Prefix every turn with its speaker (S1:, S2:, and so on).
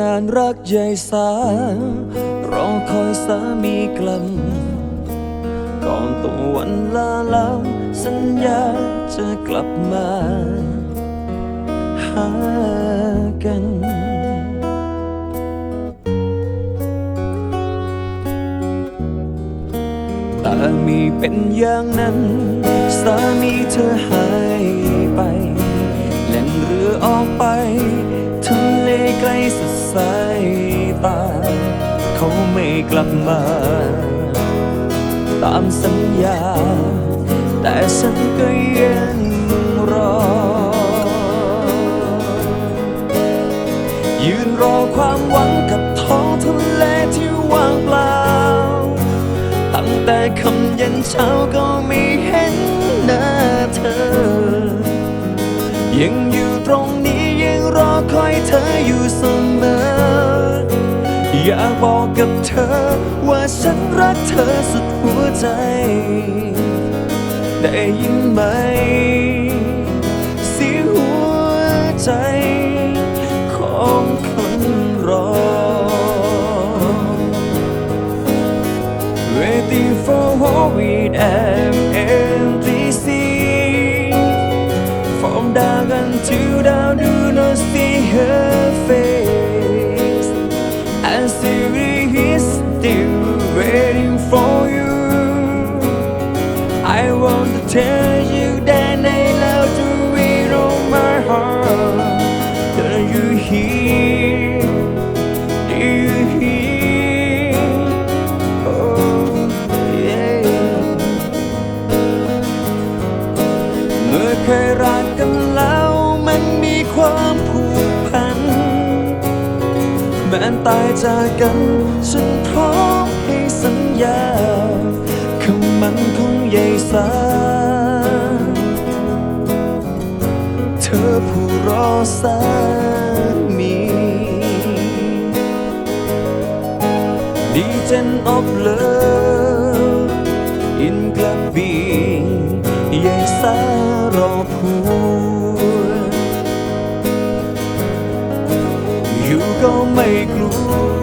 S1: นานรักใหญ่สารอคอยสามีกลับก่อนตะวันลาล้วสัญญาจะกลับมา หากันแต่มีเป็นอย่างนั้น สามีเธอหายไปแล่นเรือออกไปทะเลไกลสุด สายตา เขาไม่กลับมา ตามสัญญา แต่ฉันก็ยังรอ ยืนรอความหวังกับท้องทะเลที่ว่างเปล่า ตั้งแต่คำเย็นเช้าก็ไม่เห็นหน้าเธอ ยังอยู่ตรงนี้ยังรอคอยเธออยู่เสมอ อยากบอกกับเธอ ว่าฉันรักเธอสุดหัวใจ ได้ยินไหม เสียงหัวใจ ของคนรอ Waiting for what we have empty sea From dark until dawn do not see her face I want to tell you that I love you with all my heart Can you hear? Do you hear? Oh yeah เมื่อเคยรักกันแล้วมันมีความผูกพัน แม้ตายจากกันฉันพร้อมให้สัญญา สามีดีเจนอบเลิฟอินกระบีใหญ่สารอพูอยู่ก็ไม่กลัว